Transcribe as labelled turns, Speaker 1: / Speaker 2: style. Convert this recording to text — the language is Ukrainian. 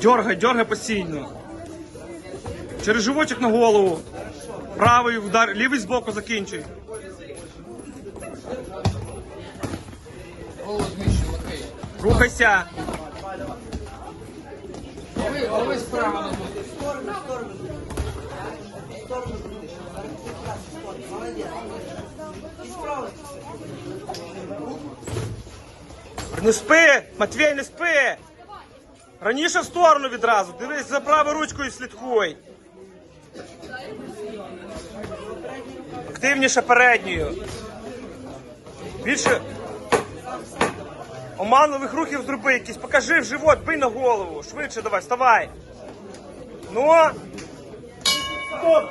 Speaker 1: Дергай, дергай постійно. Через животик на голову. Правий удар, лівий збоку закінчуй. Рухайся.
Speaker 2: Ви справа.
Speaker 1: Не спи! Матвій, не спи! Раніше в сторону відразу. Дивись за правою ручкою слідкуй. Активніше передньою. Більше оманливих рухів зроби якісь. Покажи в живот, бий на голову. Швидше давай, вставай. Ну. Стоп.